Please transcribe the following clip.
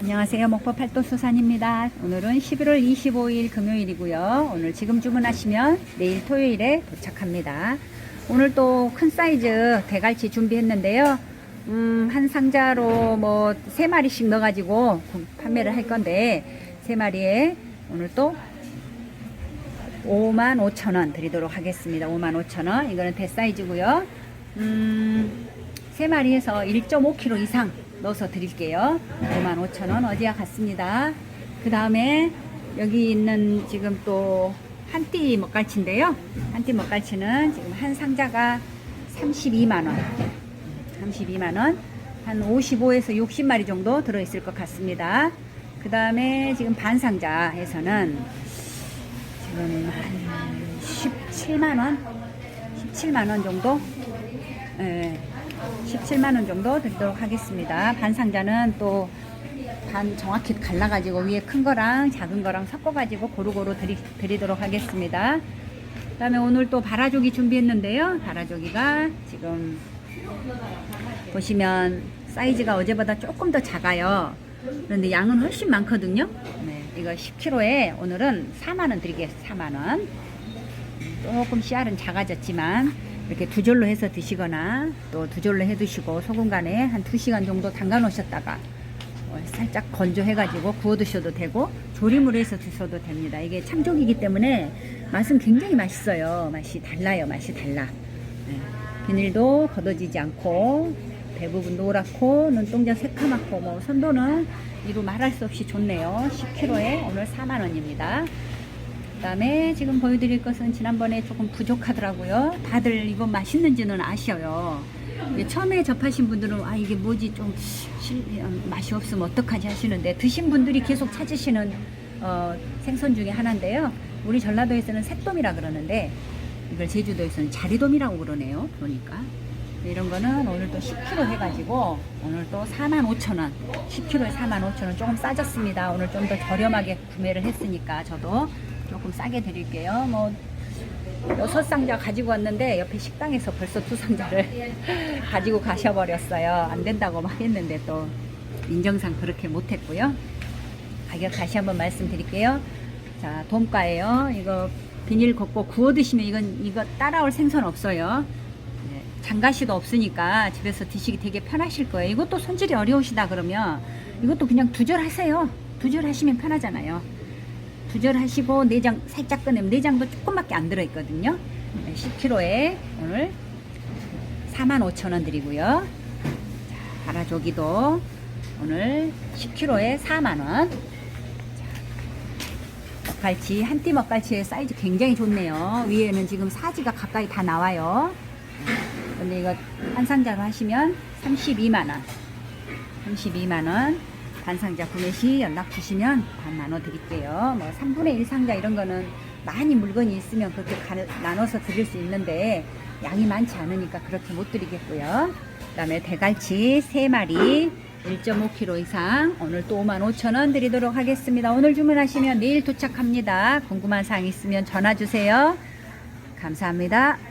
안녕하세요. 목포 팔도 수산입니다. 오늘은 11월 25일 금요일이고요. 오늘 지금 주문하시면 내일 토요일에 도착합니다. 오늘 또 큰 사이즈 대갈치 준비했는데요. 음, 한 상자로 뭐 세 마리씩 넣어가지고 판매를 할 건데 세 마리에 오늘 또 5만 5천 원 드리도록 하겠습니다. 5만 5천 원. 이거는 대사이즈고요. 음, 세 마리에서 1.5kg 이상 넣어서 드릴게요. 5만 5천 원 어디야 갔습니다. 그 다음에 여기 있는 지금 또 한 띠 먹갈치인데요. 한 띠 먹갈치는 지금 한 상자가 32만 원. 32만 원. 한 55에서 60마리 정도 들어있을 것 같습니다. 그 다음에 지금 반상자에서는 지금 한 17만 원, 17만 원 정도, 예, 17만 원 정도 드리도록 하겠습니다. 반 상자는 또 반 정확히 갈라가지고 위에 큰 거랑 작은 거랑 섞어가지고 고루고루 드리, 드리도록 하겠습니다. 그 다음에 오늘 또 바라조기 준비했는데요. 바라조기가 지금 보시면 사이즈가 어제보다 조금 더 작아요. 그런데 양은 훨씬 많거든요. 네, 이거 10kg에 오늘은 4만원 드리겠습니다. 4만원. 조금 씨알은 작아졌지만 이렇게 두 졸로 해서 드시거나 또두 졸로 해 드시고 소금 간에 한 2시간 정도 담가 놓으셨다가 어, 살짝 건조해가지고 구워 드셔도 되고 조림으로 해서 드셔도 됩니다. 이게 참조기이기 때문에 맛은 굉장히 맛있어요. 맛이 달라요. 맛이 달라. 네. 비닐도 걷어지지 않고 대부분 노랗고 눈동자 새카맣고 뭐 선도는 이루 말할 수 없이 좋네요. 10kg에 오늘 4만 원입니다. 그다음에 지금 보여드릴 것은 지난번에 조금 부족하더라고요. 다들 이거 맛있는지는 아셔요. 처음에 접하신 분들은 아 이게 뭐지 좀 실- 어, 맛이 없으면 어떡하지 하시는데 드신 분들이 계속 찾으시는 어, 생선 중에 하나인데요. 우리 전라도에서는 새돔이라 그러는데 이걸 제주도에서는 자리돔이라고 그러네요. 보니까 이런 거는 오늘 또 10kg 해가지고 오늘 또 45,000원 10kg에 45,000원 조금 싸졌습니다. 오늘 좀 더 저렴하게 구매를 했으니까 저도 조금 싸게 드릴게요. 뭐 여섯 상자 가지고 왔는데 옆에 식당에서 벌써 두 상자를 가지고 가셔버렸어요. 안 된다고 막 했는데 또 인정상 그렇게 못했고요. 가격 다시 한번 말씀드릴게요. 자, 돔가예요. 이거 비닐 걷고 구워 드시면 이건 이거 따라올 생선 없어요. 네, 장가시도 없으니까 집에서 드시기 되게 편하실 거예요. 이것도 손질이 어려우시다 그러면 이것도 그냥 두절 하세요. 두절 하시면 편하잖아요. 두절 하시고 내장 살짝 꺼내면 내장도 조금밖에 안 들어있거든요. 10kg에 오늘 45,000원 드리고요. 자, 바라조기도 오늘 10kg에 4만원. 먹갈치, 한띠 먹갈치의 사이즈 굉장히 좋네요. 위에는 지금 사지가 가까이 다 나와요. 근데 이거 한 상자로 하시면 32만원. 32만원. 반상자 구매 시 연락 주시면 반 나눠 드릴게요. 뭐 3분의 1 상자 이런 거는 많이 물건이 있으면 그렇게 가, 나눠서 드릴 수 있는데 양이 많지 않으니까 그렇게 못 드리겠고요. 그 다음에 대갈치 3마리 1.5kg 이상 오늘 또 55,000원 드리도록 하겠습니다. 오늘 주문하시면 내일 도착합니다. 궁금한 사항 있으면 전화 주세요. 감사합니다.